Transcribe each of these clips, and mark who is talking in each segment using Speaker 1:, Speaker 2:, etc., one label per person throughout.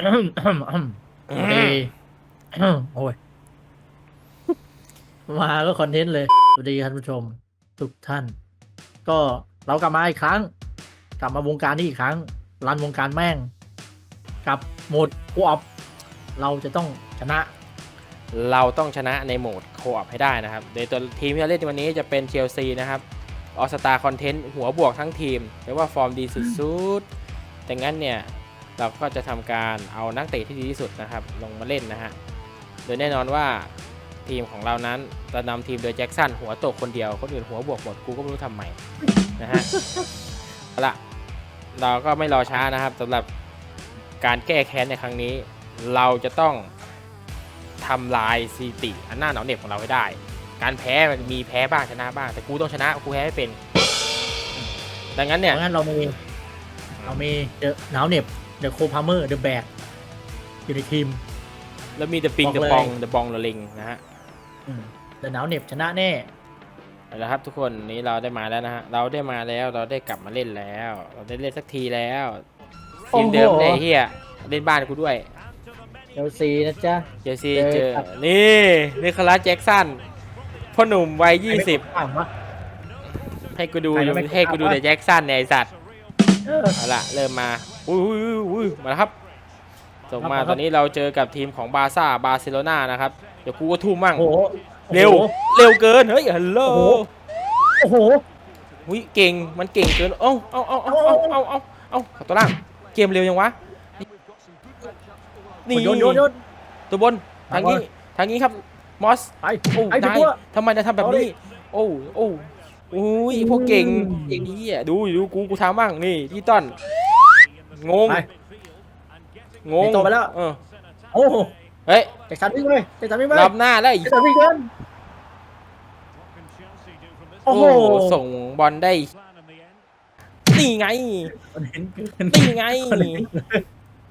Speaker 1: เอยโอ้ย มาก็คอนเทนต์เลย สวัสดีท่านผู้ชม ทุกท่าน ก็เรากลับมาอีกครั้ง กลับมาวงการนี้อีกครั้ง รันวงการแม่ง กับโหมดโคออฟเราจะต้องชนะ
Speaker 2: เราต้องชนะในโหมดโคออให้ได้นะครับ โดยตัวทีมที่เราเล่นในวันนี้จะเป็นเชลซีนะครับออสตาคอนเทนต์หัวบวกทั้งทีมเรียกว่าฟอร์มดีสุดๆ แต่งั้นเนี่ย เราก็จะทำการเอานักเตะที่ดีที่สุดนะครับ ลงมาเล่นนะฮะ โดยแน่นอนว่าทีมของเรานั้นจะนำทีมโดยแจ็คสันหัวโตกคนเดียวคนอื่นหัวบวกหมดกูก็ไม่รู้ทำไมนะฮะเอาละเราก็ไม่รอช้านะครับสำหรับการแก้แค้นในครั้งนี้ เราจะต้องทำลายสถิติอันหน้าหนาวเหน็บของเราให้ได้ การแพ้มันมีแพ้บ้างชนะบ้าง แต่กูต้องชนะกูแพ้ไม่เป็น ดังนั้น
Speaker 1: เพ
Speaker 2: เนี่ย
Speaker 1: ราะงั้นเรามีเรามีเดอะหนาวเหน็บ เดอะโคพาเมอร์เดอะแบกอยู่ในทีม
Speaker 2: แล้วมี The Ping
Speaker 1: บอก
Speaker 2: The
Speaker 1: เลย
Speaker 2: Bong The Bong The Ling นะฮะ
Speaker 1: เดอะหนาวเหน็บชนะแน่
Speaker 2: เอาละครับทุกคนนี้เราได้มาแล้วนะฮะเราได้มาแล้วเราได้กลับมาเล่นแล้ว เราได้เล่นสักทีแล้วทีมเดิม
Speaker 1: โอ้โห
Speaker 2: เลยเฮียเล่นบ้านกูด้วย
Speaker 1: เชลซีนะจ๊ะ
Speaker 2: เจอซี
Speaker 1: เจอ
Speaker 2: เจอ
Speaker 1: ครับ
Speaker 2: นี่นิโคลัสแจ็คสันพ่อหนุ่มวัย20
Speaker 1: อ่างวะ
Speaker 2: ให้กูดู
Speaker 1: ใครจะไม่
Speaker 2: ให้กูดู
Speaker 1: อะ
Speaker 2: แต่แจ็คสันเนี่ยไอสัตว์
Speaker 1: เออ
Speaker 2: เอาละเริ่มมา อุ้ยอุ้ยมาแล้วครับส่งมาตอนนี้เราเจอกับทีมของบาร์ซ่าบาร์เซโลนานะครับเดี๋ยวกูก็ทุ่มมั่งเร็วเร็วเกินเฮ้ยฮัลโหล
Speaker 1: โอ้โหอุ้
Speaker 2: ยเก่งมันเก่งเกินเอ้าเอ้าเอ้าเอ้าเอ้าเอ้าเอ้าขอตัวล่างเกมเร็วยังวะนี่ตัวบนทางนี้ทางนี้ครับมอส
Speaker 1: ไอ้
Speaker 2: โอ้นายทำไมจะทำแบบนี้ โอ้โอ้อุ้ยพวกเก่งเก่งนี่ะดูดูกูกูทำมั่งนี่ที่ต้น งง
Speaker 1: ไป
Speaker 2: งง
Speaker 1: ไอ้โตไปแล้ว
Speaker 2: เออ
Speaker 1: โอ้โห
Speaker 2: เฮ้ย
Speaker 1: แต่สันวิ่งเลยแต่สันวิ่งไป
Speaker 2: รับหน้าแล้วไอ้
Speaker 1: แต่สันวิ่งเกินโอ้
Speaker 2: โอ้
Speaker 1: โห
Speaker 2: โหส่งบอลได้นี่ไง
Speaker 1: มันเห็นเกิน
Speaker 2: นี่ไง
Speaker 1: มันเห็นเกิน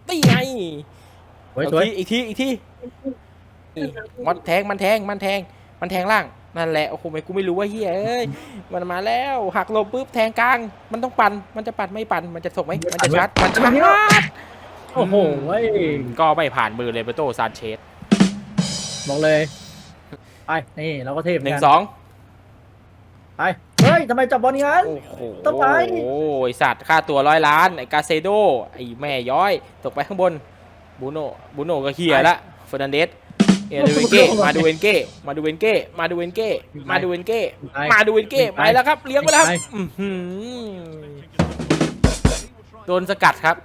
Speaker 2: นี่ไง
Speaker 1: สวยสวย
Speaker 2: อีกทีอีกทีอีกที มันแทงมันแทงมันแทงมันแทงล่าง นั่นแหละโอ้โหไม่กูไม่รู้ว่าเฮียเอ้ยมันมาแล้วหักหลบปุ๊บแทงกลาง มันต้องปั่นมันจะปั่นไม่ปั่นมันจะส่งไหมมันจะชาร์จมันชาร์จ
Speaker 1: โอ้โหเว้ย
Speaker 2: ก็ไม่ผ่านมือเลยเบโตซานเชส
Speaker 1: บอกเลยไปนี่เราก็เทพ
Speaker 2: หนึ่ง
Speaker 1: กั
Speaker 2: สอง
Speaker 1: ไปเฮ้ยทำไมจับบอลอย่างนั้น
Speaker 2: โอ้โห
Speaker 1: ต้องไป
Speaker 2: โอ้ยไอ้สัตว์ค่าตัวร้อยล้านไอ้กาเซโดไอ้แม่ย้อย ตกไปข้างบนบูโน่บูโน่ก็เฮียละเฟอร์นันเดส เอเดเวนเก้มาดูเวนเก้มาดูเวนเก้มาดูเวนเก้มาดูเวนเก้มาดูเวนเก้ไปแล้วครับเลี้ยงไปแล้วครับอื้อหือโดนสกัดครับ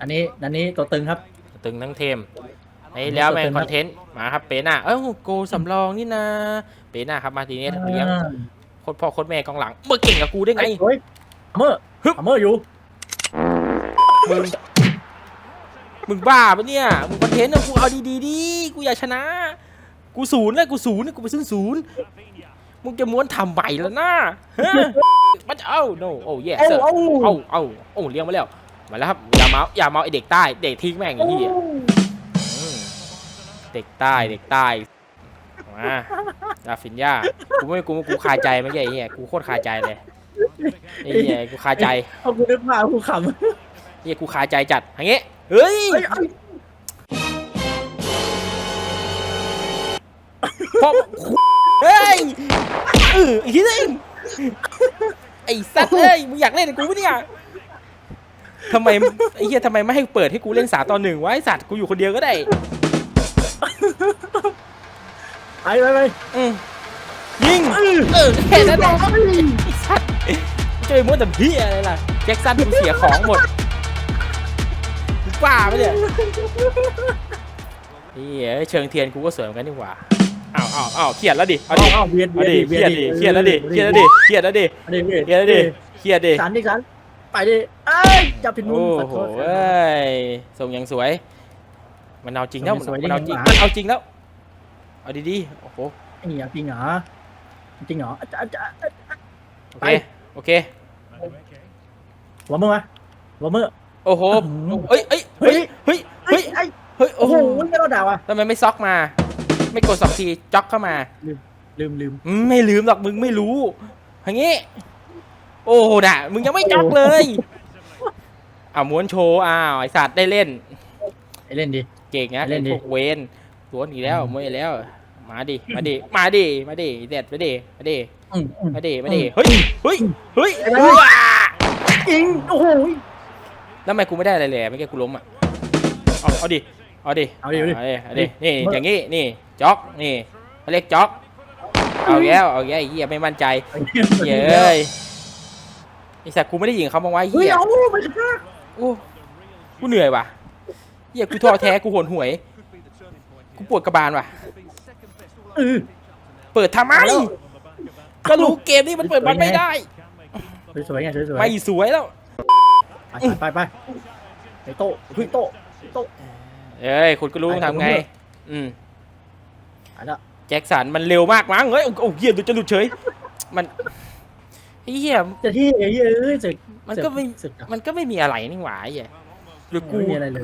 Speaker 1: อันนี้อันนี้ตัวตึงครับ
Speaker 2: ตึงทั้งเทมไอ้แล้วแม่งคอนเทนต์มาครับเปน่าเอ้าโกสำรองนี่นะเปน่าครับมาทีนี้เลี้ยงโคตรพ่อโคตรแม่กองหลังเมื่อเก่งกับกูได้ไง
Speaker 1: ไอ้เฮ้ยอัมเมอร์
Speaker 2: ฮึบ
Speaker 1: อัมเมอร์อยู่
Speaker 2: มึง มึงบ้าปะเนี่ย มึงคอนเทนต์อะกูเอาดีๆดิ กูอยากชนะ กูศูนย์เลยกูศูนย์กูไปซึ่งศูนย์มึงจะม้วนทำใบแล้วนะฮะมันจะเอ้า no โอ้ yes
Speaker 1: เอ้า
Speaker 2: sir
Speaker 1: เอ้า
Speaker 2: เอ้าเอ้าโอ้เลี้ยงมาแล้ว มาแล้วครับ อย่าเมา อย่าเมาไอเด็กใต้ เด็กทิ้งแม่งไอ้ที่เด็กใต้ เด็กใต้ มาดาฟินย่ากูไม่ กูกูคาใจไม่ใช่ไอ้เหี้ย กูโคตรคาใจเลยไอ้เหี้ย กูคาใจ
Speaker 1: เอากูนึกมากูขำ
Speaker 2: เหี้ยกูคาใจจัดอย่างเงี้ย เฮ้ย
Speaker 1: เฮ้ยเอ้ย
Speaker 2: พอเฮ้ยเอออีกทีนึงไอ้สัตว์เอ้ย มึงอยากเล่นกับกูปะเนี่ยทำไมไอ้เหี้ยทำไมไม่ให้เปิดให้กูเล่นสามต่อหนึ่งวะไอ้สัตว์กูอยู่คนเดียวก็ได้
Speaker 1: ไปไปไป
Speaker 2: อืมยิง เออแค่นั้นแหละไอ้สัตว์จะไปมัวแต่พี่อะไรล่ะ แจ็คสันกูเสียของหมดกู บ้าปะเนี่ยนี่เอ้ยเชิงเทียนกูก็สวยเหมือนกันนี่หว่าอ้าวอ้าวอ้าวเครียดแล้วดิเอาดิ
Speaker 1: เอาเวียน
Speaker 2: เอาดิเค
Speaker 1: เวี
Speaker 2: รี
Speaker 1: ย
Speaker 2: ย
Speaker 1: น
Speaker 2: ดดิเครียดแล้วดิเครียดแล้วดิเครียดแล้วดิ
Speaker 1: อันนี้เวียน
Speaker 2: เครียดแล้วดิเครียดดิ
Speaker 1: สันดิสันไปดิเอ้ยจับผิดมุม
Speaker 2: โอ้
Speaker 1: ขอ
Speaker 2: โห
Speaker 1: โทษ
Speaker 2: เอ้ยส่งอย่างสวย มันเอาจริงแล้ว
Speaker 1: ส่งอย่างสวย
Speaker 2: มันเอาจริง
Speaker 1: ได้ไงวะ
Speaker 2: มันเอาจริงแล้วเอาดีๆโอ้โห
Speaker 1: ไอ้เหี้ยจริงเหรอจริงเหรออาจารย์อาจารย์
Speaker 2: โอ
Speaker 1: ไป
Speaker 2: เคโอเค
Speaker 1: หัวมือมาหัวมือ
Speaker 2: โอ้โห
Speaker 1: อื้อหือ
Speaker 2: เฮ้ยเฮ้ยเฮ้ยเฮ้ย
Speaker 1: เฮ้
Speaker 2: เฮ้
Speaker 1: ย
Speaker 2: ย
Speaker 1: ไอ้
Speaker 2: เฮ้ย
Speaker 1: โอ้
Speaker 2: โอ้
Speaker 1: โห
Speaker 2: โห
Speaker 1: ไม่เราด่าว่ะ
Speaker 2: ทำไมไม่ซอกมา ไม่กดสองทีจ็อกเข้ามา
Speaker 1: ลืมลืม
Speaker 2: อืมไม่ลืมหรอกมึงไม่รู้อย่างงี้ โอ้โหน่ะมึงยังไม่จ็อกเลยอ่าม้วนโชว์อ้าวไอสัตว์ได้เล่น
Speaker 1: ไอเล่นดิ
Speaker 2: เก่งนะ
Speaker 1: เล่
Speaker 2: ไอ้
Speaker 1: นดิ
Speaker 2: พวกเวนสวนอีกแล้ว
Speaker 1: อืม
Speaker 2: มวยอีกแล้ว มาดิ มาดิ มาดิ มาดิเด็ดมาดิ มาดิ
Speaker 1: อืมอืม
Speaker 2: มาดิ มาดิ
Speaker 1: อืม
Speaker 2: เฮ้ย เฮ้ย เฮ้ย
Speaker 1: ไปไป
Speaker 2: ว้า
Speaker 1: จริงโอ้โห
Speaker 2: แล้วทำไมกูไม่ได้อะไรเลยเมื่อกี้กูล้มอะเอาเอาดิเอาดิ
Speaker 1: เอาดิเอาดิ
Speaker 2: เอาดิเอาดินี่อย่างงี้นี่จ็อกนี่เขาเรียกจ็อกเอาแย้วเอาแย้วไอ้เหี้ยไม่มั่นใจเย้ยไอ้สัตว์กูไม่ได้ยิงเขามางไว้
Speaker 1: เฮ้ย
Speaker 2: เหี้ย
Speaker 1: เอาไปกระชาก
Speaker 2: โอ้กูเหนื่อยว่ะเหี้ยกูท้อแท้กูโหนหวยกูปวดกระบาลว่ะ
Speaker 1: เออ
Speaker 2: เปิดทำไม
Speaker 1: เอาแล้ว
Speaker 2: ก็รู้เกมนี้มันเปิดมันไม่ได้
Speaker 1: สวยๆไงสวยๆ
Speaker 2: ไม่สวยแล้ว
Speaker 1: ไปไปไปไอโต้ไอโต้โต้
Speaker 2: เอ้ยคุณก็รู้ต้องทำไง อืม
Speaker 1: อันละ
Speaker 2: แจ็คสันมันเร็วมากมั้งเฮ้ยโอ้โอ้เหี้ยดูจะหลุดเฉย มันเหี้ย
Speaker 1: จะที่เอ้ยเอ้ยสึก
Speaker 2: มันก็ไม่มันก็ไม่มีอะไรนี่หว่าไอ้เหี้ยหรือกู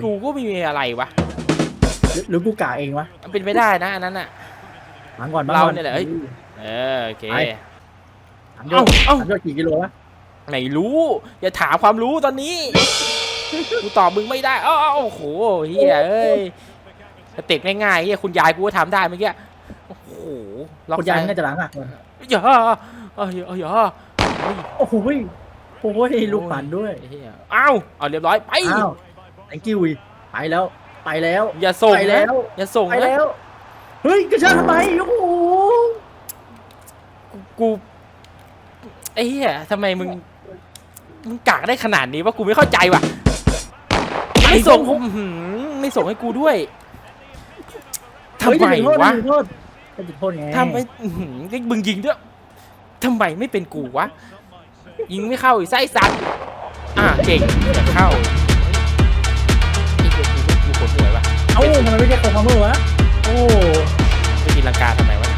Speaker 2: กูก็ไม่มีอะไรวะ
Speaker 1: หรือกูกะเองวะ
Speaker 2: เป็นไปได้นะอันนั้นอะ
Speaker 1: ถามก่อน
Speaker 2: เราเนี่ยแหละเออโอเคเอ้าเอ้า
Speaker 1: ถามโยกี่กิโลวะ
Speaker 2: ไม่รู้ อย่าถามความรู้ตอนนี้ กูตอบมึงไม่ได้เอ้าเอ้าโอ้โหเฮียเอ้ยสเต็ปง่ายๆเฮียคุณยายกูก็ทำได้เมื่อกี้โอ้โหล็อก
Speaker 1: คุณยาย
Speaker 2: ซ้
Speaker 1: น่าจะหลังอะ
Speaker 2: อย่าเอ้ยเอ้ยอย่าเฮ้ย
Speaker 1: โอ้โหยโอ้โหยลูกปั่นด้วย
Speaker 2: เหี้ยเอ้าเอาเรียบร้อยไป
Speaker 1: อ้าว thank you ไปแล้วไปแล้ว
Speaker 2: อย่าส่ง
Speaker 1: ไป
Speaker 2: นะ
Speaker 1: แล้ว
Speaker 2: อย่าส่ง
Speaker 1: ไป
Speaker 2: นะ
Speaker 1: แล้ว เฮ้ยกระชากทำไมโอ้โห
Speaker 2: กูไอ้เหี้ยทำไมมึง มึงกากได้ขนาดนี้วะกูไม่เข้าใจว่ะ ไม่ส่งอื้อหือไม่ส่งให้กูด้วยทำไม
Speaker 1: เฮ้ยจะจุดโทษ
Speaker 2: วะ
Speaker 1: จะจุดโทษจะจุดโทษไง
Speaker 2: ทำไมอื้อหือนี่มึงยิงด้วยทำไมไม่เป็นกูวะ ยิงไม่เข้าอีกไส้สัตว์ อ่าเก่งแต่เข้าไอ้เหี้ยกูกูขนเหนื่อยวะ
Speaker 1: เอ้าทำไมไม่ใช่คอมพาวเมอร์วะ โอ้
Speaker 2: ไปกินลังกาทำไมวะ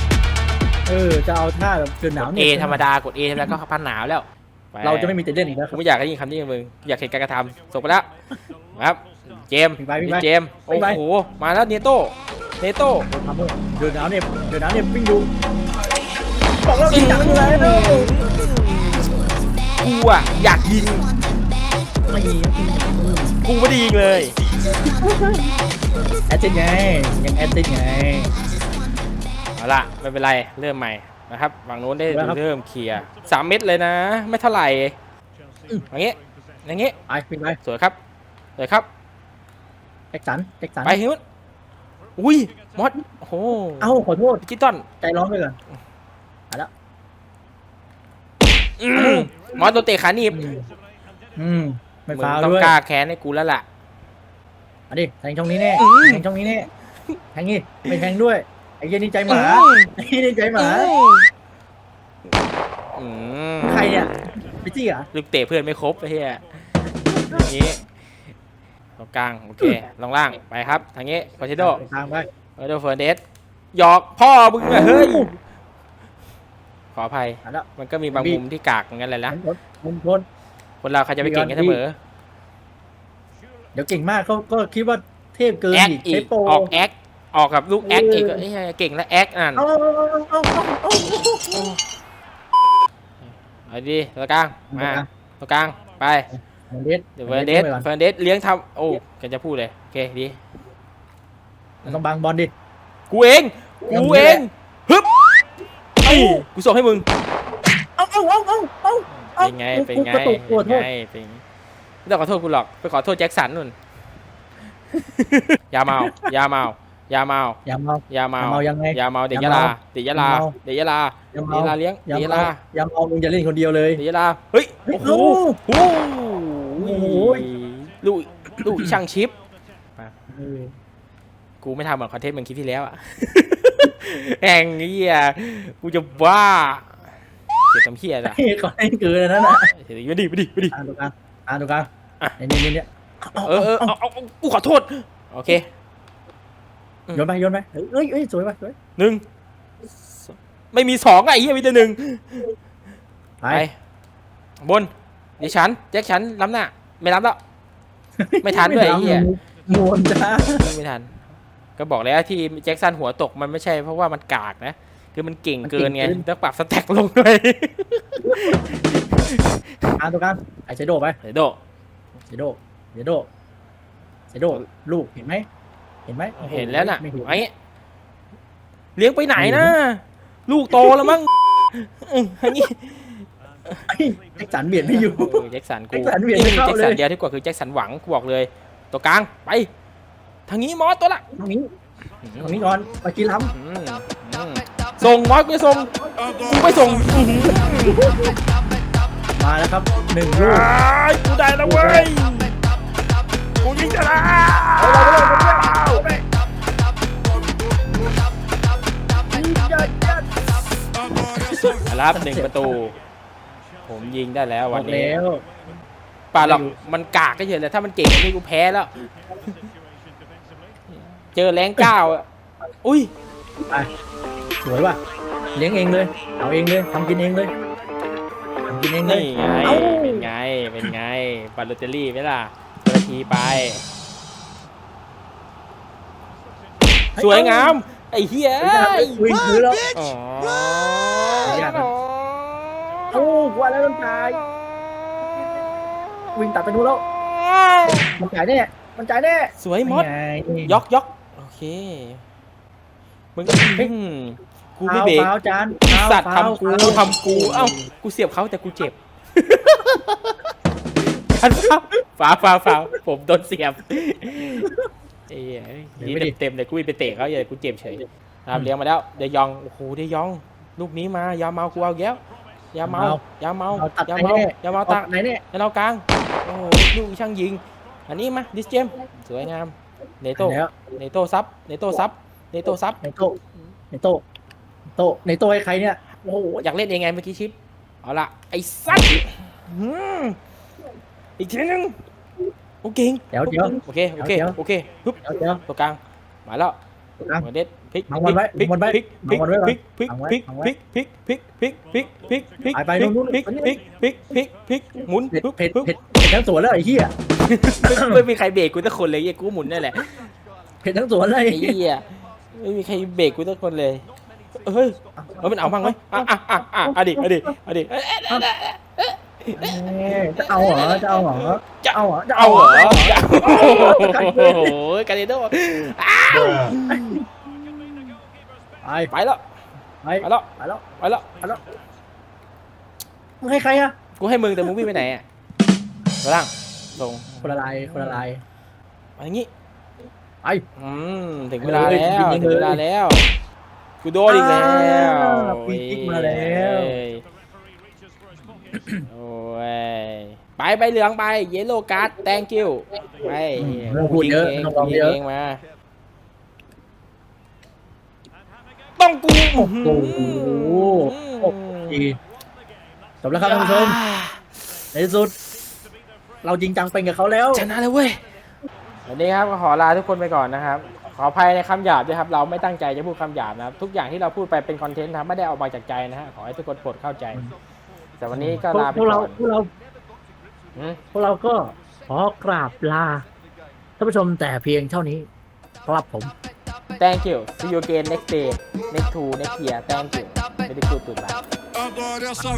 Speaker 1: เออ จะเอาท่าแบบเกินหนาว
Speaker 2: เอ
Speaker 1: เนี่ย
Speaker 2: ธรรมดากดเอธรรมดาก็พันหนาวแล้ว ป
Speaker 1: เราจะไม่มีแต่เล่นอีกแล้วค
Speaker 2: กู
Speaker 1: รับ
Speaker 2: ไม่อยากให้ยิงคำนี้กับมึงอยากเห็นการกระทำส่งไปแล้วครับ เจมส์
Speaker 1: วิ่งไปวิ่งไป
Speaker 2: นี่เจมส์
Speaker 1: วิ่
Speaker 2: โอ้
Speaker 1: งไป
Speaker 2: โหมาแล้วเนโต้เนโต้
Speaker 1: คอมพาวเมอร์เดินหนาวเนี่ยเดินหนาวเนี่ยวิ่งดูบอกแล้วยิงหนักอยู่แล้ว
Speaker 2: กูอะอยากยิง
Speaker 1: ไม่ยิง
Speaker 2: กูไม่ได้ยิงเลย
Speaker 1: แอดซิดไงยังแอดซิดไง
Speaker 2: เอาละไม่เป็นไรเริ่มใหม่ นะครับฝั่งนู้นได้
Speaker 1: เอาละครับ
Speaker 2: เริ่มเคลียร์สามเม็ดเลยนะ ไม่เท่าไหร่
Speaker 1: อืม
Speaker 2: อย่างงี้อย่างงี้
Speaker 1: ไปวิ่งไป
Speaker 2: สวยครับสวยครับ
Speaker 1: แจ็คสันแจ็คสัน
Speaker 2: ไปฮิวต์อุ้ยมอสโอ้โห
Speaker 1: เอ้าขอโทษ
Speaker 2: ดิจิตอล
Speaker 1: ใจร้อนไปก่อน
Speaker 2: อืมมอสโดนเตะขาหนีบ
Speaker 1: อืมอืมไม่
Speaker 2: มึง
Speaker 1: ฟาว
Speaker 2: ต้อง
Speaker 1: ด้วย
Speaker 2: กล้าแค้นให้กูแล้วล่ะ
Speaker 1: มาดิแทงช่องนี้แน่
Speaker 2: อืม
Speaker 1: แทงช่องนี้แน่แทงนี่ไม่แทงด้วย ไอ้เหี้ยนี่ใจหมา
Speaker 2: อืม
Speaker 1: ไอ้เหี้ยนี่ใจหมา
Speaker 2: อืม
Speaker 1: ใครเนี่ยพี่จี้เหรอ
Speaker 2: ลูกเตะเพื่อนไม่ครบไอ้เหี้ยอย่างงี้ตรงกลางโอเคลงล่างไปครับทางนี้คอเทโด
Speaker 1: ทางไป
Speaker 2: คอเทโดเฟิร์นเดสหยอกพ่อมึงอะเฮ้ยขออภัย
Speaker 1: อะแล้ว
Speaker 2: มันก็มีบาง
Speaker 1: บี
Speaker 2: มุมที่กากเหมือนกันแหละนะ
Speaker 1: พ้นพ้นพ้น
Speaker 2: คนเราใครจะไปเก่งกันเสมอ
Speaker 1: เดี๋ยวเก่งมากเขาก็คิดว่าเทพเกิน
Speaker 2: แอค
Speaker 1: อีก
Speaker 2: อี
Speaker 1: เท
Speaker 2: ก
Speaker 1: ปโปร
Speaker 2: ออกแอค ออกกับลูกแอค
Speaker 1: เอออี
Speaker 2: อีกเอ้ยเก่งแล้วแอคนั่น
Speaker 1: เอาเอาเอาเอาเอา
Speaker 2: เอาดีตรงกลางมาตรงกลางไป
Speaker 1: เอาเดส
Speaker 2: เดี๋ยวเฟิร์นเดสเฟิร์นเดสเลี้ยงทำโอ้กันจะพูดเลยโอเคดี
Speaker 1: มันต้องบังบอลดิ
Speaker 2: กูเองกูเองฮึบไอ้กูส่งให้มึง
Speaker 1: เอาเอาเอาเอาเอาเอา
Speaker 2: เป็นไงเป็นไง
Speaker 1: กูกระตุกตัวโท
Speaker 2: เป็น
Speaker 1: ษ
Speaker 2: ไงเป็นไงไม่ต้องขอโทษกูหรอกไปขอโทษแจ็คสันนู่นยาเมายาเมา ยาเมา
Speaker 1: อย่าเมา
Speaker 2: ยาเมา
Speaker 1: อย่าเมายังไง
Speaker 2: ยาเมาเด็ก
Speaker 1: อยะย่า
Speaker 2: ลา
Speaker 1: เมา
Speaker 2: เด็กยะลา
Speaker 1: อย่าเมา
Speaker 2: เด็กยะลา
Speaker 1: อย่า
Speaker 2: เด็ก
Speaker 1: เมายะ
Speaker 2: ลาเลี้ยง
Speaker 1: อย่า
Speaker 2: เด็กยะ
Speaker 1: เมา
Speaker 2: ลา
Speaker 1: อย่าเมามึงจะเล่นคนเดียวเลย
Speaker 2: เด็กยะลาเฮ้ย
Speaker 1: เฮ้
Speaker 2: โอ้
Speaker 1: ย
Speaker 2: โห
Speaker 1: โอ้
Speaker 2: โอ้โห
Speaker 1: โอ้ย
Speaker 2: ลูกลูกช่างชิป
Speaker 1: เออ
Speaker 2: กูไม่ทำเหมือนคอนเทนต์เหมือนคลิปที่แล้วอะ แองเงี้ยกูจะบ้าเสียตำเพี้ยจ้ะ
Speaker 1: เฮ้ยก่อนให้เกินอันนั้นน่ะ
Speaker 2: เดี๋ยวมาดิมาดิมาดิ
Speaker 1: อ่านตรงกลางอ่านตรงกลาง
Speaker 2: อะ
Speaker 1: ในนี้นี่เนี่ย
Speaker 2: เออเออเอาเอาเอากูขอโทษ โอเค
Speaker 1: โยนไปโยนไปเฮ้ยเอ้ยเอ้ยสวยไปสวย
Speaker 2: หนึ่งไม่มีสองอะไอ้เหี้ยมีแต่หนึ่ง
Speaker 1: ไป
Speaker 2: ไปบนเดี๋ยวฉันแจ็คฉันล้ำหน้าไม่ล้ำแล้ว ไม่ทันด้วยไอ้เหี้ย
Speaker 1: มวนจ้า
Speaker 2: ไม่ทัน ก็บอกแล้วที่แจ็คสันหัวตกมันไม่ใช่เพราะว่ามันกากนะ คือมันเก่งเกินไงต้องปรับสแต็กลงด้วย
Speaker 1: อ่านตรงกลางไอ้เชโดไป
Speaker 2: เดี๋ยวโด
Speaker 1: เชโดเชโดเชโดลูกเห็นไหม เห็นไหมโอ้โเห็
Speaker 2: นแล้วน่ะ
Speaker 1: ไม่เห็น
Speaker 2: ไอ้เลี้ยงไปไหนนะลูกโตแล้วมั้งอื้ออันนี้
Speaker 1: เฮ้ยแจ็คสันเบียดไม่อยู่
Speaker 2: เออแจ็คสันกู
Speaker 1: แจ็คสันเวียนไม่เข้า
Speaker 2: แจ็คสัน
Speaker 1: เลย
Speaker 2: เดียวที่กว่าคือแจ็คสันหวังกูบอกเลย ตัวกลางไป ทางนี้มอสตัวละ
Speaker 1: ตรงนี้ตรงนี้ก่อนไปกินล้
Speaker 2: อืมอืมส่งมอสกูจะส่งกูไม่ส่งอื้อหือำ
Speaker 1: มาแล้วครับหนึ่งลูก
Speaker 2: อ้ายกูได้แล้วเว้ย กูยิงจะได้รับหนึ่งประตู ผมยิงได้แล้ว
Speaker 1: บ
Speaker 2: วั
Speaker 1: อนก
Speaker 2: นี้
Speaker 1: แล้ว
Speaker 2: ป่าหรอกมันกากก็เฉยเลยถ้ามันเก่งกว่านี่กูแพ้แล้ว เจอแรงเก้าอะอุ้ย
Speaker 1: ไปสวยว่ะ เลี้ยงเองเลย เอาเองเลยทำกินเองเลยทำกินเองเลย
Speaker 2: นี่ไง
Speaker 1: เอ้า
Speaker 2: เป็นไง เป็นไงบาโลเตลลี่ไหมล่ะตัวละ ทีไป สวยงาม ไอ้เหี้ย
Speaker 1: วิ่งถือแล้ว
Speaker 2: อ๋อ
Speaker 1: อยากอะเอ้ากูว่าแล้วต้องจ่ายวิ่งตัดไปนู้นแล้ว มันจ่ายแน่ มันจ่ายแน่
Speaker 2: สวยมด
Speaker 1: นี่ไง
Speaker 2: ยกยกโอเค มึงอืมกูไม่เบรก
Speaker 1: ฟาวจาน
Speaker 2: ไอ้สัตว์
Speaker 1: ฟาว
Speaker 2: ทำกู
Speaker 1: ฟาว
Speaker 2: ทำกู เอ้า กูเสียบเขาแต่กูเจ็บ อันฟ้าฟ้าฟ้าผมโดนเสียบเอ้ยนี่เต็มๆเลยกูวิ่งไปเตะเขาอย่ากูเจ็บเฉยตามเลี้ยงมาแล้วเดยองโอ้โหเดยอง ลูกนี้มายาเมากูเอาแก้วยาเมายาเมา
Speaker 1: เอาตัด
Speaker 2: ยา
Speaker 1: ไป
Speaker 2: เมา
Speaker 1: แน่
Speaker 2: ยาเมา
Speaker 1: ตั
Speaker 2: ตั
Speaker 1: ด
Speaker 2: ก
Speaker 1: ไหนเนี่ย
Speaker 2: ยาเมากลางโอ้โหลูกช่างยิง อันนี้มาดิสเจมสวยงามเนโต้
Speaker 1: แล้ว
Speaker 2: เนโต้ซับเนโต้ซับเนโต้ซับ
Speaker 1: ในโต๊ะในโต๊ะโต๊ะในโต๊ะให้ใครเนี่ยโอ้โห
Speaker 2: อยากเล่นยังไงเมื่อกี้ชิปเอาละไอ้สัตว์ อืมอีกทีนึงโอเค
Speaker 1: เดี๋ยวเดี๋ยว
Speaker 2: โอเคโอเค
Speaker 1: เดี๋ยว
Speaker 2: โอเคฮึบ
Speaker 1: เดี๋ยวเดี๋ยว
Speaker 2: ตัวกลางมาแล้ว
Speaker 1: กลาง
Speaker 2: หัวเด็ดพลิก
Speaker 1: วางบอลไว้
Speaker 2: พลิก
Speaker 1: วางบอลไว้
Speaker 2: พลิกพลิก
Speaker 1: วางบอลไว้
Speaker 2: พลิกพลิก
Speaker 1: วางไว้
Speaker 2: พลิก
Speaker 1: วางไว้
Speaker 2: พลิกพลิกพลิกพลิกพลิกพลิกพลิกพลิก
Speaker 1: ไปไปนู่นนู่น
Speaker 2: พลิก
Speaker 1: ไปนี่
Speaker 2: พลิกพลิกพลิกพลิกหมุน
Speaker 1: เผ็ด
Speaker 2: ปึ๊บ
Speaker 1: เผ็ด
Speaker 2: ปึ๊บ
Speaker 1: เผ็ดเผ็ดทั้งสวนแล้วไอ้เหี้ย
Speaker 2: ไม่ไม่มีใครเบรกกูสักคนเลยไอ้กูหมุนนั่นแหละ
Speaker 1: เผ็ดทั้งสวนเลย
Speaker 2: ไอ้เหี้ยไม่มีใครเบรกกูสักคนเลยเฮ้ยเออมันเอาบ้างไหมอะอะอะอะเอาดิเอาดิเอาดิ เอ้ยเอ้ยเอ้ยเอ้ย
Speaker 1: เอ้ยจะเอาเหรอ จะเอาเหรอ
Speaker 2: จะ
Speaker 1: เอาเหรอ จะ
Speaker 2: เอาเหรอ
Speaker 1: จะ
Speaker 2: โอ้โหกาเดโด
Speaker 1: ไป
Speaker 2: ไปแล้ว
Speaker 1: ไป
Speaker 2: ไปแล้ว
Speaker 1: ไปแล้ว
Speaker 2: ไปแล้ว
Speaker 1: มึงให้ใครอะ
Speaker 2: กูให้มึงแต่มึงวิ่งไปไหนอะระล่างส่ง
Speaker 1: คนละลายคนละลาย
Speaker 2: มาอย่างงี้
Speaker 1: ไป
Speaker 2: อืมถึงเวลาแล้ว
Speaker 1: เอ้ย
Speaker 2: ถึงเวลาแล้วกูโดนอีกแล้ว
Speaker 1: อ้าวปีกมาแล้ว
Speaker 2: เอ้ ยโอ้ยไปไปเหลืองไป เยลโล่การ์ด thank you ไป
Speaker 1: ไม่ต้องพูดเยอะ
Speaker 2: ง
Speaker 1: ไม่ต้องร้อง
Speaker 2: ยิ
Speaker 1: เยอะ
Speaker 2: งมาต้องกู
Speaker 1: โอ้โหโอ้โหดีจบแล้วครับท่านผู้ชมในที่สุด เราจริงจังเป็นกับเขาแล้ว
Speaker 2: ชนะเลยเว้ย วันนี้ครับก็ขอลาทุกคนไปก่อนนะครับ ขออภัยในคำหยาบด้วยครับ เราไม่ตั้งใจจะพูดคำหยาบนะครับ ทุกอย่างที่เราพูดไปเป็นคอนเทนต์นะครับไม่ได้ออกมาจากใจนะฮะ ขอให้ทุกคนโปรดเข้าใจ แต่วันนี้ก็ลาไป
Speaker 1: พวก
Speaker 2: ก่
Speaker 1: เรา
Speaker 2: อน
Speaker 1: พวกเรา
Speaker 2: อืม
Speaker 1: พวกเราก็ขอกราบลาท่านผู้ชมแต่เพียงเท่านี้ครับผม
Speaker 2: thank you see you again next day next two next year thank you very good goodbye
Speaker 3: Agora é só